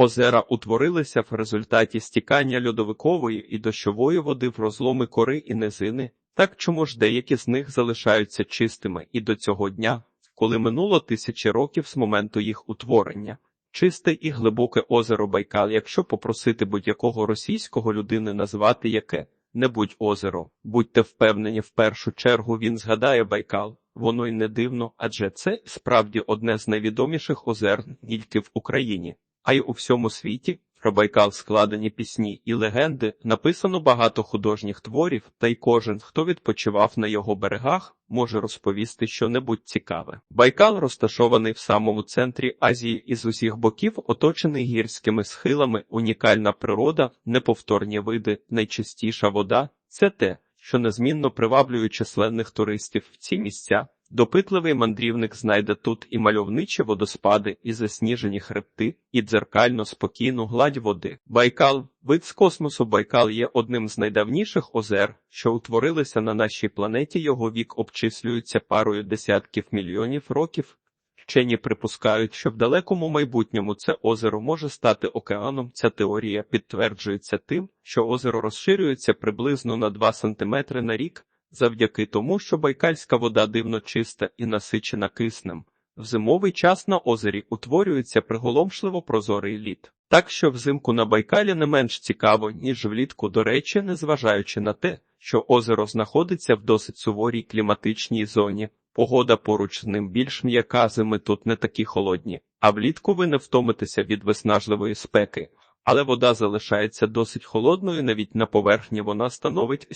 Озера утворилися в результаті стікання льодовикової і дощової води в розломи кори і низини. Так чому ж деякі з них залишаються чистими і до цього дня, коли минуло тисячі років з моменту їх утворення? Чисте і глибоке озеро Байкал, якщо попросити будь-якого російського людини назвати яке небудь озеро, будьте впевнені, в першу чергу він згадає Байкал. Воно й не дивно, адже це справді одне з найвідоміших озер тільки в Україні, а й у всьому світі. Про Байкал складені пісні і легенди, написано багато художніх творів, та й кожен, хто відпочивав на його берегах, може розповісти щонебудь цікаве. Байкал розташований в самому центрі Азії і з усіх боків оточений гірськими схилами, унікальна природа, неповторні види, найчистіша вода це те, що незмінно приваблює численних туристів в ці місця. Допитливий мандрівник знайде тут і мальовничі водоспади, і засніжені хребти, і дзеркально спокійну гладь води. Байкал, вид з космосу Байкал є одним з найдавніших озер, що утворилися на нашій планеті. Його вік обчислюється парою десятків мільйонів років. Вчені припускають, що в далекому майбутньому це озеро може стати океаном. Ця теорія підтверджується тим, що озеро розширюється приблизно на 2 см на рік. Завдяки тому, що байкальська вода дивно чиста і насичена киснем, в зимовий час на озері утворюється приголомшливо прозорий лід. Так що взимку на Байкалі не менш цікаво, ніж влітку, до речі, незважаючи на те, що озеро знаходиться в досить суворій кліматичній зоні. Погода поруч з ним більш м'яка, зими тут не такі холодні, а влітку ви не втомитеся від виснажливої спеки але вода залишається досить холодною, навіть на поверхні вона становить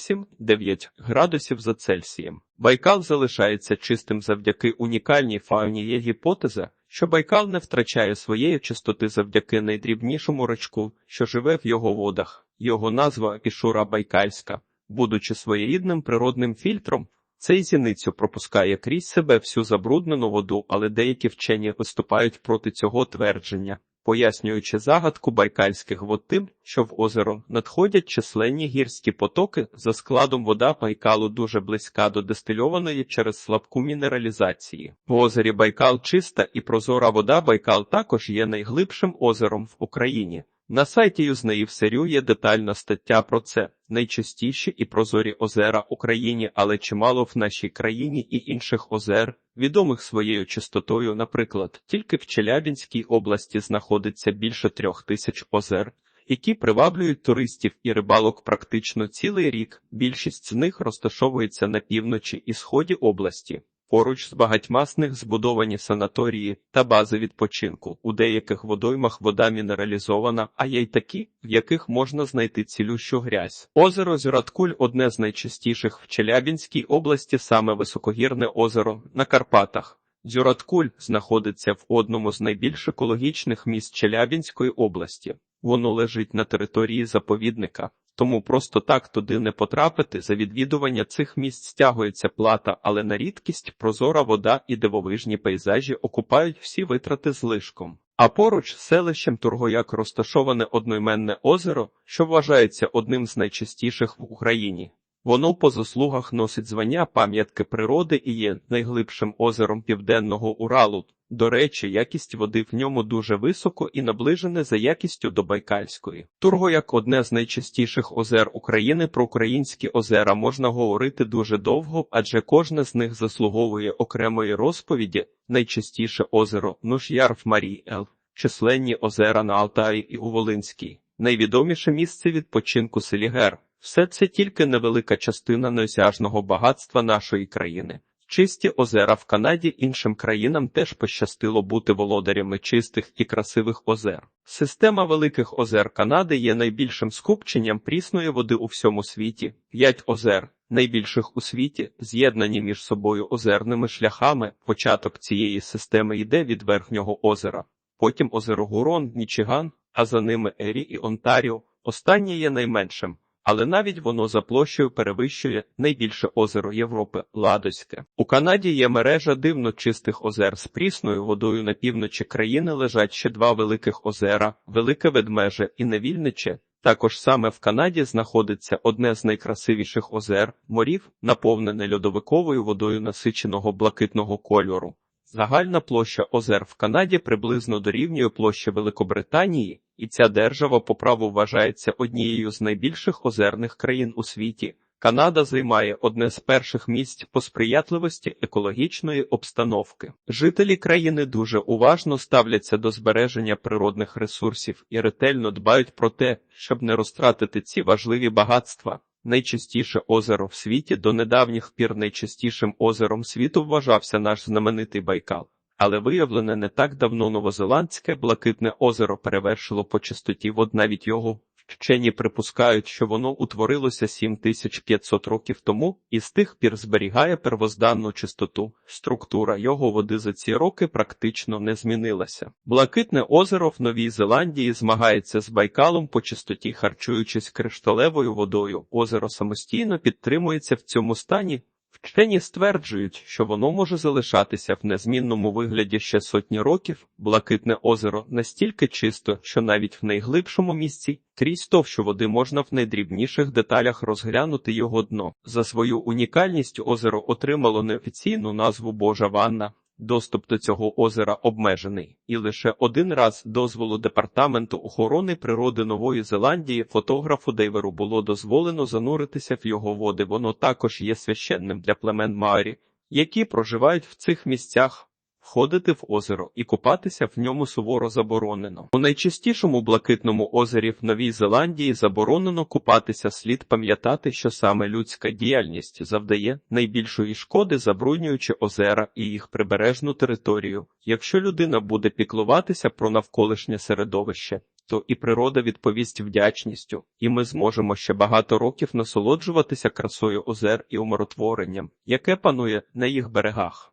7-9 градусів за Цельсієм. Байкал залишається чистим завдяки унікальній фауні. Є гіпотеза, що Байкал не втрачає своєї чистоти завдяки найдрібнішому рачку, що живе в його водах. Його назва Пішура Байкальська, будучи своєрідним природним фільтром. Цей зіницю пропускає крізь себе всю забруднену воду, але деякі вчені виступають проти цього твердження пояснюючи загадку байкальських вод тим, що в озеро надходять численні гірські потоки, за складом вода Байкалу дуже близька до дистильованої через слабку мінералізації. В озері Байкал чиста і прозора вода Байкал також є найглибшим озером в Україні. На сайті Юзнеїв Серю є детальна стаття про це найчастіші і прозорі озера Україні, але чимало в нашій країні і інших озер, відомих своєю чистотою. Наприклад, тільки в Челябінській області знаходиться більше трьох тисяч озер, які приваблюють туристів і рибалок практично цілий рік. Більшість з них розташовується на півночі і сході області. Поруч з багатьма з них збудовані санаторії та бази відпочинку. У деяких водоймах вода мінералізована, а є й такі, в яких можна знайти цілющу грязь. Озеро Зюраткуль одне з найчастіших в Челябінській області, саме високогірне озеро на Карпатах. Зюраткуль знаходиться в одному з найбільш екологічних міст Челябінської області. Воно лежить на території заповідника. Тому просто так туди не потрапити. За відвідування цих місць стягується плата, але на рідкість прозора вода і дивовижні пейзажі окупають всі витрати злишком. А поруч з селищем Тургояк розташоване одноіменне озеро, що вважається одним з найчастіших в Україні. Воно по заслугах носить звання пам'ятки природи і є найглибшим озером Південного Уралу. До речі, якість води в ньому дуже високо і наближене за якістю до Байкальської. Турго як одне з найчастіших озер України про українські озера можна говорити дуже довго, адже кожне з них заслуговує окремої розповіді. Найчастіше озеро Нуш'яр в Маріел, численні озера на Алтаї і у Волинській, найвідоміше місце відпочинку Селігер. Все це тільки невелика частина неосяжного багатства нашої країни. Чисті озера в Канаді іншим країнам теж пощастило бути володарями чистих і красивих озер. Система великих озер Канади є найбільшим скупченням прісної води у всьому світі. П'ять озер, найбільших у світі, з'єднані між собою озерними шляхами. Початок цієї системи йде від верхнього озера, потім озеро Гурон, Нічиган, а за ними Ері і Онтаріо. Останнє є найменшим але навіть воно за площею перевищує найбільше озеро Європи Ладоське. У Канаді є мережа дивно чистих озер з прісною водою на півночі країни лежать ще два великих озера Велике Ведмеже і Невільниче. Також саме в Канаді знаходиться одне з найкрасивіших озер морів, наповнене льодовиковою водою насиченого блакитного кольору. Загальна площа озер в Канаді приблизно дорівнює площі Великобританії, і ця держава по праву вважається однією з найбільших озерних країн у світі. Канада займає одне з перших місць по сприятливості екологічної обстановки. Жителі країни дуже уважно ставляться до збереження природних ресурсів і ретельно дбають про те, щоб не розтратити ці важливі багатства. Найчистіше озеро в світі до недавніх пір найчистішим озером світу вважався наш знаменитий Байкал. Але виявлене не так давно новозеландське блакитне озеро перевершило по чистоті вод навіть його. Вчені припускають, що воно утворилося 7500 років тому і з тих пір зберігає первозданну чистоту. Структура його води за ці роки практично не змінилася. Блакитне озеро в Новій Зеландії змагається з Байкалом по чистоті, харчуючись кришталевою водою. Озеро самостійно підтримується в цьому стані. Вчені стверджують, що воно може залишатися в незмінному вигляді ще сотні років. Блакитне озеро настільки чисто, що навіть в найглибшому місці крізь товщу води можна в найдрібніших деталях розглянути його дно. За свою унікальність озеро отримало неофіційну назву Божа Ванна. Доступ до цього озера обмежений, і лише один раз дозволу департаменту охорони природи Нової Зеландії фотографу Дейверу було дозволено зануритися в його води. Воно також є священним для племен Маорі, які проживають в цих місцях. Входити в озеро і купатися в ньому суворо заборонено. У найчистішому блакитному озері в Новій Зеландії заборонено купатися. Слід пам'ятати, що саме людська діяльність завдає найбільшої шкоди, забруднюючи озера і їх прибережну територію. Якщо людина буде піклуватися про навколишнє середовище, то і природа відповість вдячністю, і ми зможемо ще багато років насолоджуватися красою озер і умиротворенням, яке панує на їх берегах.